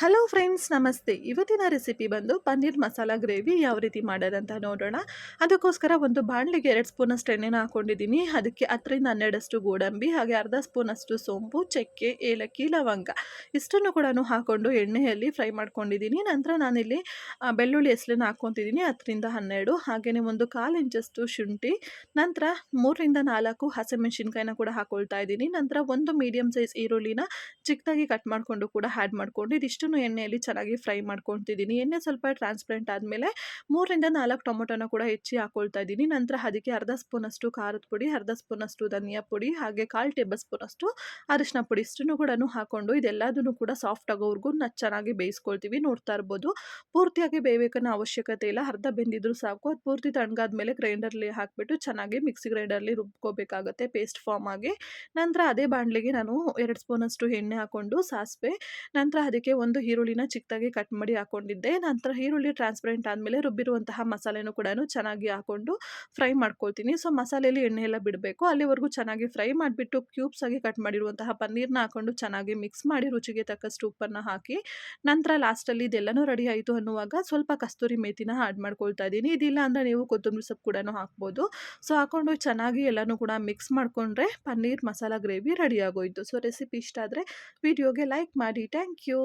Hello friends ನಮಸ್ತೆ. ಇವತ್ತಿನ recipe ಬಂದು ಪನ್ನೀರ್ ಮಸಾಲ ಗ್ರೇವಿ ಯಾವ ರೀತಿ ಮಾಡೋದಂತ ನೋಡೋಣ. ಅದಕ್ಕೋಸ್ಕರ ಒಂದು ಬಾಣಲಿಗೆ ಎರಡು ಸ್ಪೂನಷ್ಟು ಎಣ್ಣೆನ ಹಾಕೊಂಡಿದ್ದೀನಿ. ಅದಕ್ಕೆ ಹತ್ತರಿಂದ ಹನ್ನೆರಡಷ್ಟು ಗೋಡಂಬಿ, ಹಾಗೆ ಅರ್ಧ ಸ್ಪೂನಷ್ಟು ಸೋಂಪು, ಚಕ್ಕೆ, ಏಲಕ್ಕಿ, ಲವಂಗ. ಇಷ್ಟನ್ನು ಕೂಡ ಹಾಕ್ಕೊಂಡು ಎಣ್ಣೆಯಲ್ಲಿ ಫ್ರೈ ಮಾಡ್ಕೊಂಡಿದ್ದೀನಿ. ನಂತರ ನಾನಿಲ್ಲಿ ಬೆಳ್ಳುಳ್ಳಿ ಹೆಸ್ಲನ್ನು ಹಾಕ್ಕೊತಿದ್ದೀನಿ. ಹತ್ತರಿಂದ ಹನ್ನೆರಡು, ಹಾಗೆಯೇ ಒಂದು ಕಾಲು ಇಂಚಷ್ಟು ಶುಂಠಿ, ನಂತರ ಮೂರರಿಂದ ನಾಲ್ಕು ಹಸಿಮೆಣಸಿನ್ಕಾಯಿನ ಕೂಡ ಹಾಕೊಳ್ತಾ ಇದ್ದೀನಿ. ನಂತರ ಒಂದು ಮೀಡಿಯಮ್ ಸೈಜ್ ಈರುಳ್ಳಿನ ಚಿಕ್ಕದಾಗಿ ಕಟ್ ಮಾಡಿಕೊಂಡು ಕೂಡ ಆ್ಯಡ್ ಮಾಡ್ಕೊಂಡು ಇದಿಷ್ಟನ್ನು ಎಣ್ಣೆಯಲ್ಲಿ ಚೆನ್ನಾಗಿ ಫ್ರೈ ಮಾಡ್ಕೊತಿದ್ದೀನಿ ಎಣ್ಣೆ ಸ್ವಲ್ಪ ಟ್ರಾನ್ಸ್ಪರೆಂಟ್ ಆದಮೇಲೆ ಮೂರರಿಂದ ನಾಲ್ಕು ಟೊಮೊಟೊನ ಕೂಡ ಹೆಚ್ಚಿ ಹಾಕೊಳ್ತಾ ಇದ್ದೀನಿ. ನಂತರ ಅದಕ್ಕೆ ಅರ್ಧ ಸ್ಪೂನಷ್ಟು ಖಾರದ ಪುಡಿ, ಅರ್ಧ ಸ್ಪೂನಷ್ಟು ಧನಿಯಾ ಪುಡಿ, ಹಾಗೆ ಕಾಲು ಟೇಬಲ್ ಸ್ಪೂನಷ್ಟು ಅರಿಶಿನ ಪುಡಿ ಇಷ್ಟನ್ನು ಕೂಡ ಹಾಕೊಂಡು ಇದೆಲ್ಲದನ್ನು ಕೂಡ ಸಾಫ್ಟ್ ಆಗೋವರೆಗೂ ನಾವು ಚೆನ್ನಾಗಿ ಬೇಯಿಸ್ಕೊಳ್ತೀವಿ. ನೋಡ್ತಾ ಇರ್ಬೋದು. ಪೂರ್ತಿಯಾಗಿ ಬೇಯಬೇಕನ್ನೋ ಅವಶ್ಯಕತೆ ಇಲ್ಲ. ಅರ್ಧ ಬೆಂದಿದ್ರು ಸಾಕು. ಅದು ಪೂರ್ತಿ ತಣ್ಗಾದ್ಮೇಲೆ ಗ್ರೈಂಡರ್ಲಿ ಹಾಕಿಬಿಟ್ಟು ಚೆನ್ನಾಗಿ ಮಿಕ್ಸಿ ಗ್ರೈಂಡರ್ಲಿ ರುಬ್ಕೋಬೇಕಾಗುತ್ತೆ ಪೇಸ್ಟ್ ಫಾರ್ಮ್ ಆಗಿ. ನಂತರ ಅದೇ ಬಾಣಲೆಗೆ ನಾನು ಎರಡು ಸ್ಪೂನಷ್ಟು ಎಣ್ಣೆ ಹಾಕ್ಕೊಂಡು ಸಾಸಿವೆ. ನಂತರ ಅದಕ್ಕೆ ಒಂದು ಈರುಳ್ಳಿನ ಚಿಕ್ಕದಾಗಿ ಕಟ್ ಮಾಡಿ ಹಾಕೊಂಡಿದ್ದೆ. ನಂತರ ಈರುಳ್ಳಿ ಟ್ರಾನ್ಸ್ಪರೆಂಟ್ ಆದಮೇಲೆ ರುಬ್ಬಿರುವಂತಹ ಮಸಾಲೆನೂ ಕೂಡ ಚೆನ್ನಾಗಿ ಹಾಕೊಂಡು ಫ್ರೈ ಮಾಡ್ಕೊಳ್ತೀನಿ. ಸೊ ಮಸಾಲೆಯಲ್ಲಿ ಎಣ್ಣೆ ಎಲ್ಲ ಬಿಡಬೇಕು. ಅಲ್ಲಿವರೆಗೂ ಚೆನ್ನಾಗಿ ಫ್ರೈ ಮಾಡಿಬಿಟ್ಟು ಕ್ಯೂಬ್ಸ್ ಆಗಿ ಕಟ್ ಮಾಡಿರುವಂತಹ ಪನ್ನೀರ್ನ ಹಾಕೊಂಡು ಚೆನ್ನಾಗಿ ಮಿಕ್ಸ್ ಮಾಡಿ ರುಚಿಗೆ ತಕ್ಕಷ್ಟು ಉಪ್ಪನ್ನು ಹಾಕಿ ನಂತರ ಲಾಸ್ಟಲ್ಲಿ ಇದೆಲ್ಲನೂ ರೆಡಿ ಆಯಿತು ಅನ್ನುವಾಗ ಸ್ವಲ್ಪ ಕಸ್ತೂರಿ ಮೇಥಿನ ಆ್ಯಡ್ ಮಾಡ್ಕೊಳ್ತಾ ಇದ್ದೀನಿ. ಇದಿಲ್ಲ ಅಂದರೆ ನೀವು ಕೊತ್ತಂಬರಿ ಸೊಪ್ಪು ಕೂಡ ಹಾಕ್ಬೋದು. ಸೊ ಹಾಕೊಂಡು ಚೆನ್ನಾಗಿ ಎಲ್ಲನೂ ಕೂಡ ಮಿಕ್ಸ್ ಮಾಡಿಕೊಂಡ್ರೆ ಪನ್ನೀರ್ ಮಸಾಲ ಗ್ರೇವಿ ರೆಡಿ ಆಗೋಯ್ತು. ಸೊ ರೆಸಿಪಿ ಇಷ್ಟ ಆದರೆ ವಿಡಿಯೋಗೆ ಲೈಕ್ ಮಾಡಿ. Thank you